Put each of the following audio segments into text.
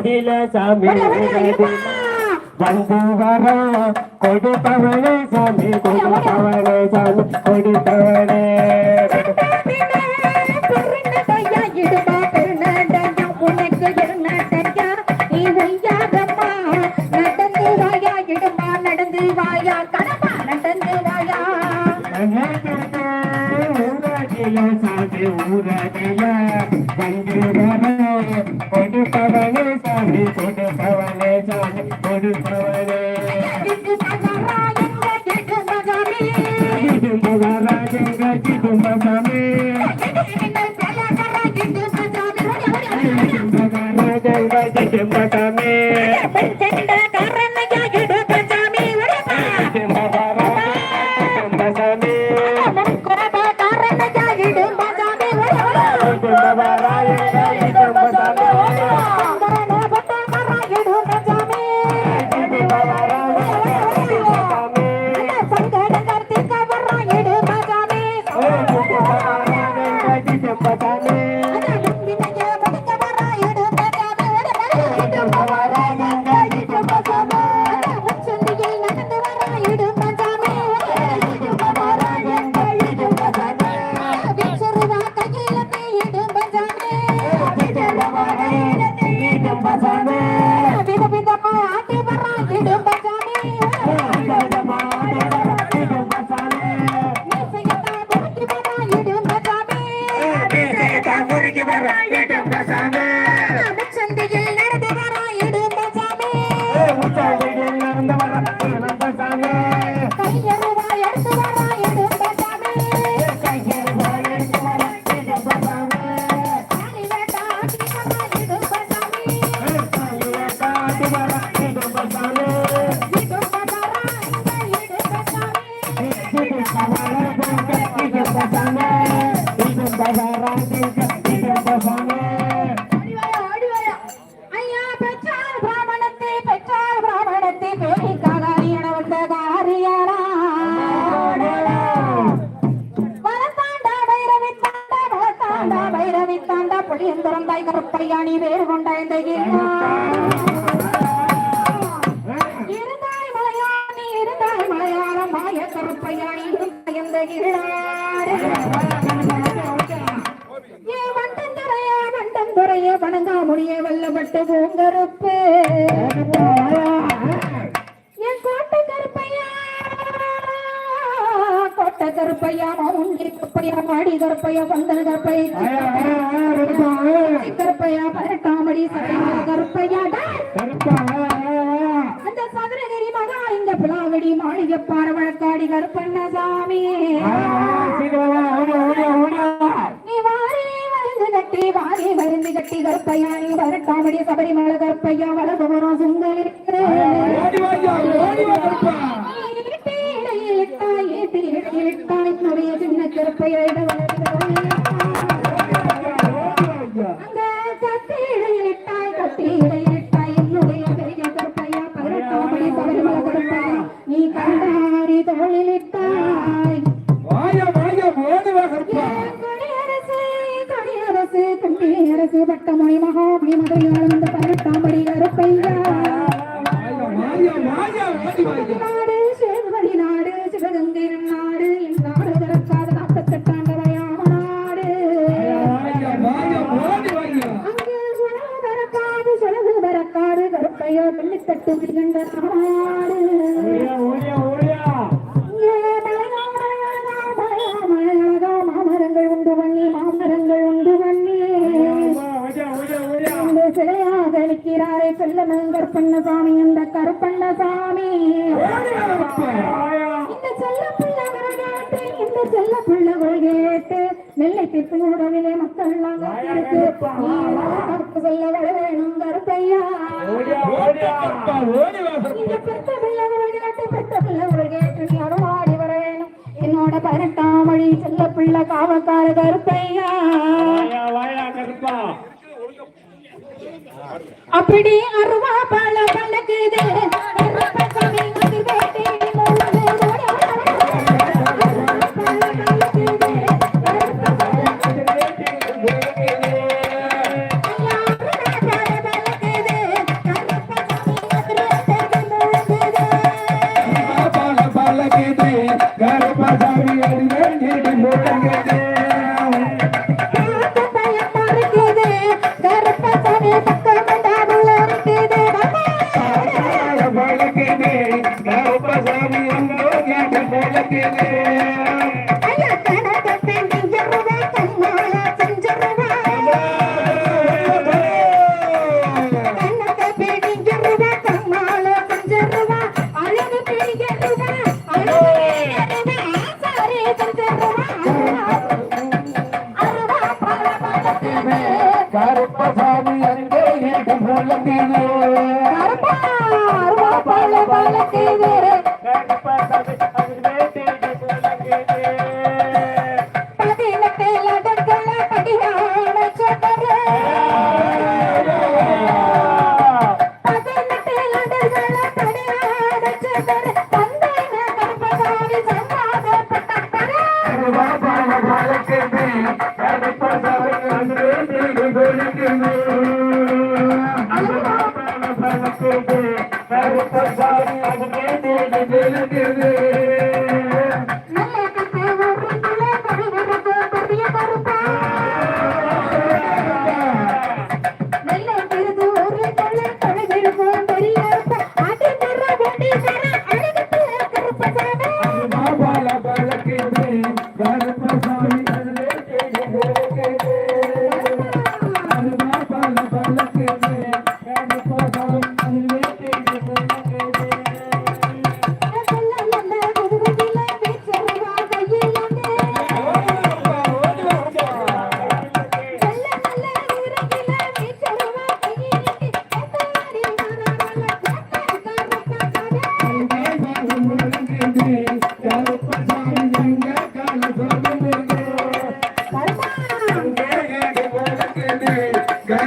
ஊரதில சாமி வந்து வர கொடுப்பவனே சாமி கொடுப்பவனே சாமி கொடுப்பவனே நடந்து மகாராஜங்க சிதும்பசாமி மகாராஜங்க எந்திரந்தாய் கருப்பையாணி வேறு கொண்ட இருந்தாய் மலையாணி இருந்தாய் மலையாளம் மாய கருப்பையாணி இருந்தாய் இந்த கிருளாடு ஏ வண்டந்துரைய வல்லப்பட்டு பூங்கருப்பு. என் கோட்டை கருப்பையா கோட்டை கருப்பையா கருப்பையா மாடி கருப்பையா பந்தல் கருப்பையா கருப்பையா பரட்டாமடி சரையா கருப்பையா டேய்! அந்த சதுரகிரி மகா இந்த பிளாவடி மாளிகை பாரவழக்காடி கருப்பண்ணசாமி. நீ வாரி மருந்து கட்டி வாரி மருந்து கட்டி கருப்பையா நீ வரட்டாமடி சபரிமலை கருப்பையா வளர்பவரம் சுந்தரிக்கு. சின்ன கருப்பையா தோளிலிட்டாய் கொடியரசு கொடியரசு குண்டியரசு பட்டமொழி மகாமணி மதுரையாளம் இந்த பதினெட்டாம் படி கருப்பையா நாடு சேதுபதி நாடு சிவகங்கை நாடு என் நாடு திறக்காத நாற்பத்தெட்டாண்டவையாம நாடு அங்கே சுழகு பறக்காது சுழகு பறக்காது கருப்பையோ பிள்ளைத்தட்டு நாடு சிலையாக நிற்கிறாரே செல்லமன் கருப்பண்ணசாமி இந்த கருப்பண்ணசாமி. இந்த செல்ல பிள்ளை கேட்டு இந்த செல்ல பிள்ளை கேட்டு நெல்லை தீர்த்து உடவிலே மக்கள் எல்லாம் சொல்ல வர வேணும் கருப்பையா. இந்த பெத்த பிள்ளை கேட்டு பெத்த பிள்ளை கேட்டு நீ வர வேணும் என்னோட பதினெட்டாம் மொழி செல்ல பிள்ளை காவக்கார கருப்பையா. அப்படி அருவா பழ பழக்குது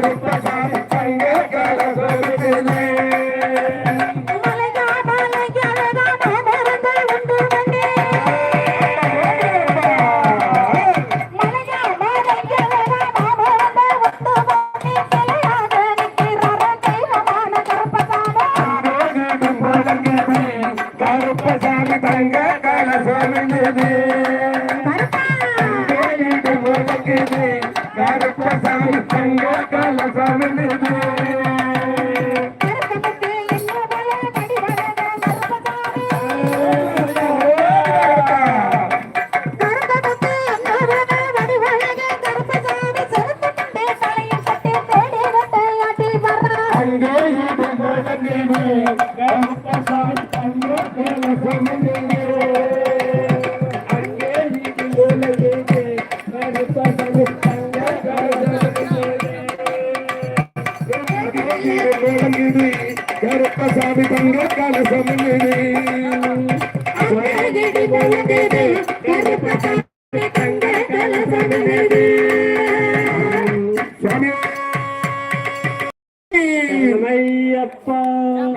quero pagar.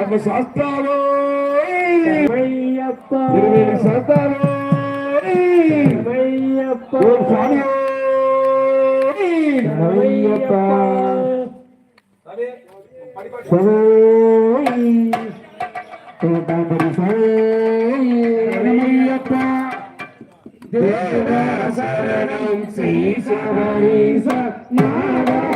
நம்ம சாஸ்தாரோ சாஸ்தாரோ படிப்பாடி சரி Deva Saranam Sisa Harisa Nara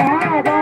நாதா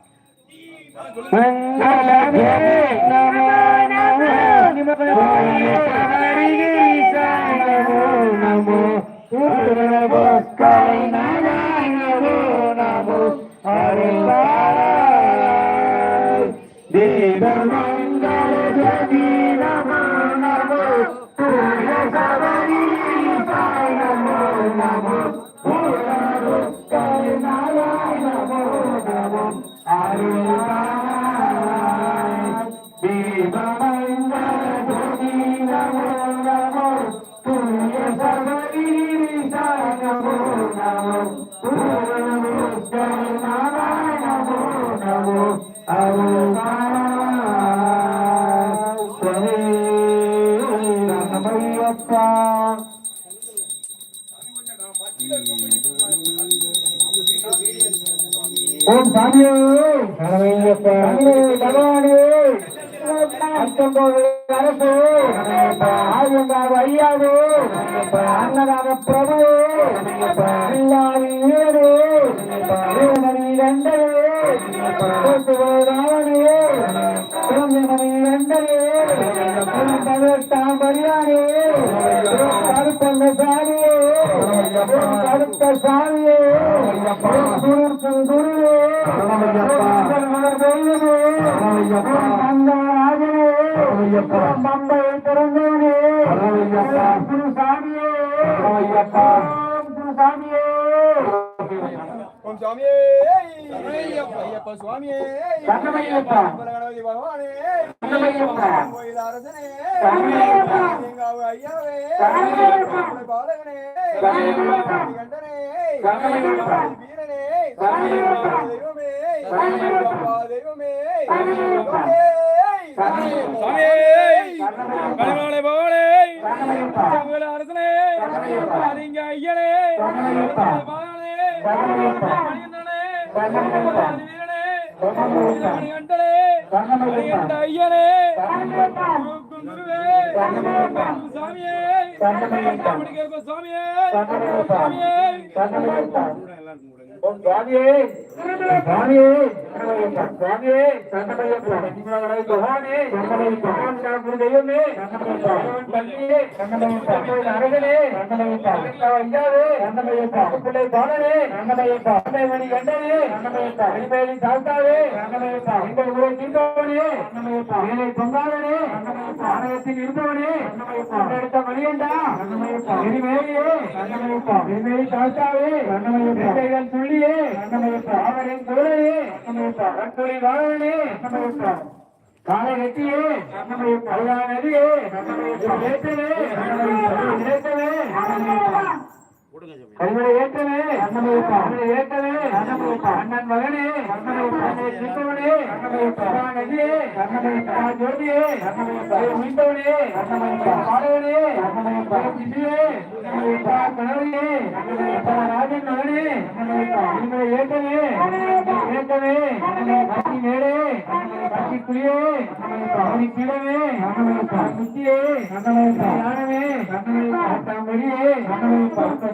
மங்களமே நமோ நமோ நமோ நமோ நாராயணோ நமோ ஓம் சாமியோ சரணையப்பா பகவானே அச்சம்போது அரசு ஆயுங்காவு ஐயாவே அன்னதான பிரபு. இல்லாதி வீரே வீரமணி கண்டவே ராவணே சிவமணி கண்டவே பதினெட்டாம் பரியானே கருப்பண்ண சாமியே. கருத்த சாமியே. குருவே பம்பை திறந்தவனே குரு சாமியே குரு சாமியே ஓம் சுவாமியே. ஐயப்ப. சுவாமியே. கண்ணமையப்பா கணபதி பகவானே. கண்ணமையப்பா கோயில் அரசனே கண்ணமையப்பா எங்காவு ஐயாவே. கண்ணமையப்பா உடைய பாலகனே. கண்ணமையப்பா கண்டனே கண்ணமையப்பா வீரனே. கண்ணமையப்பா தெய்வமே கண்ணமையப்பா தெய்வமே கண்ணமையப்பா சுவாமியே கனிமலை பவனே கண்ணமையப்பா ஐயனே சாமியே கண்ணமையப்பா மணிகேற்க சுவாமியே சுவாமியே பகவானே தெய்வமே கண்ணமையப்பா. தந்தையே ஐயாவே பிள்ளை பாலனே மணி கண்டனே எங்கள் ஊரை தீர்ப்பவனே வேலை பொங்காதனே ஆலயத்தில் இருப்பவனே எடுத்த மணியண்டா சாஸ்தாவே கண்ணமையப்பா துள்ளியே கண்ணமையப்பா அவரின் குரலையே கண்ணமையப்பா கண்துளி வாழவனே கண்ணமையப்பா காலை வெட்டியே கல்லா நதியே ஏற்றவே ஏற்றவே கல்வரை ஏற்றவே கல்வரை ஏற்றவே அண்ணன் மகனே சித்தவனே நதியே ஜோதியே மீண்டவனே பாடவனே சிசியே கணவனே ராஜன் மகனே இவரை ஏற்றவே ஏற்றவே கட்சி மேலே கட்சி குளியே அவனி கிழவே முத்தியே ஞானமே மொழியே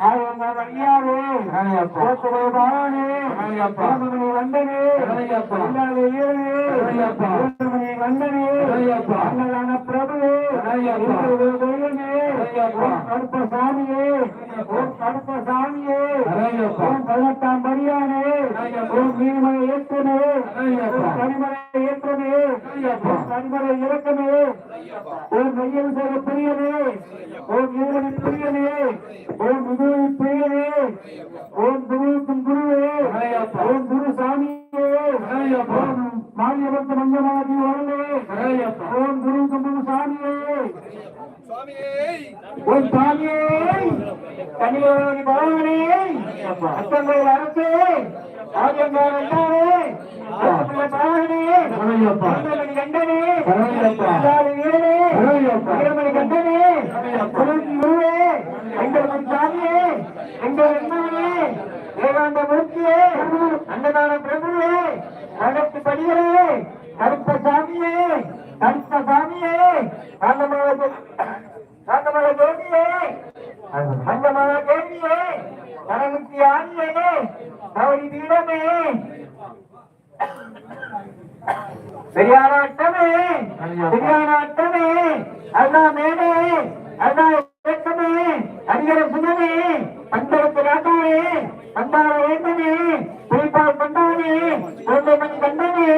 ஐயாவே கோத்துரை பகவானே கோதுமணி வந்தனே கோதுமணி வந்தனே அண்ணலான பிரபுவே தெய்வமே ஓம் கருப்பசாமியே ஓம் கருப்பசாமியே ஓம் பள்ளத்தாம் மரியானே ஓம் நீர்மலை ஏற்றனே கனிமலை கனிமலை இறக்கனே ஓம் மையல் சக பிரியனே ஓம் இருவரி பிரியனே ஓம் முதுகு பிரியனே ஓம் குருவுக்கும் குருவே. ஓம் குரு சாமியே. ஓம் மாரியபத்த மஞ்சமாதி வரலே ஓம் குருவுக்கும் குரு சாமியே. ஓம் சாமியே. கனியோடி பகவானே. அத்தங்கள் அரசே. ஆஜங்கார் அண்ணாவே ஆத்தமிழ பகவானே ஆந்தமணி கண்டனே ஆதாரி வீரனே வீரமணி கண்டனே குருவி குருவே எங்கள் முன் சாமியே எங்கள் அண்ணாவே ஏகாந்த மூர்த்தியே அன்னதான பிரபுவே அனைத்து படிகளே கருப்ப சாமியே கருப்ப சாமியே ஆண்டமாக காந்தமல ஜோதியே அந்தமல தேவியே கரமுத்தி ஆணியே கௌரி பீடமே பெரியாராட்டமே பெரியாராட்டமே அண்ணா மேடே அண்ணா இயக்கமே அரிகர சுனமே பந்தரத்து ராட்டாவே பந்தார வேந்தனே புலிப்பால் கொண்டானே கோட்டை மணி கண்டனே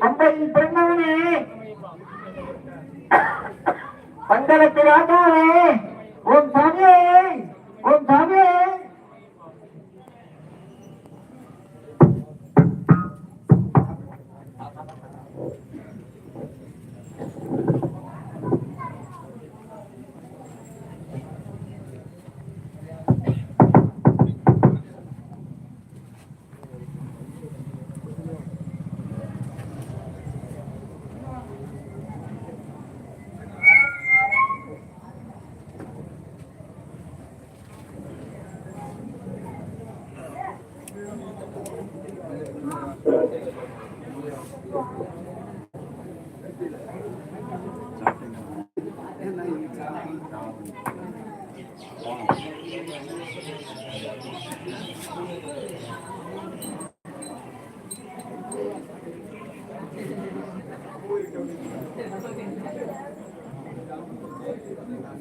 பம்பையில் பிறந்தவனே பந்தளத்து ராஜாவே ஓம் சாமியே ஓம் சாமியே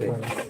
对。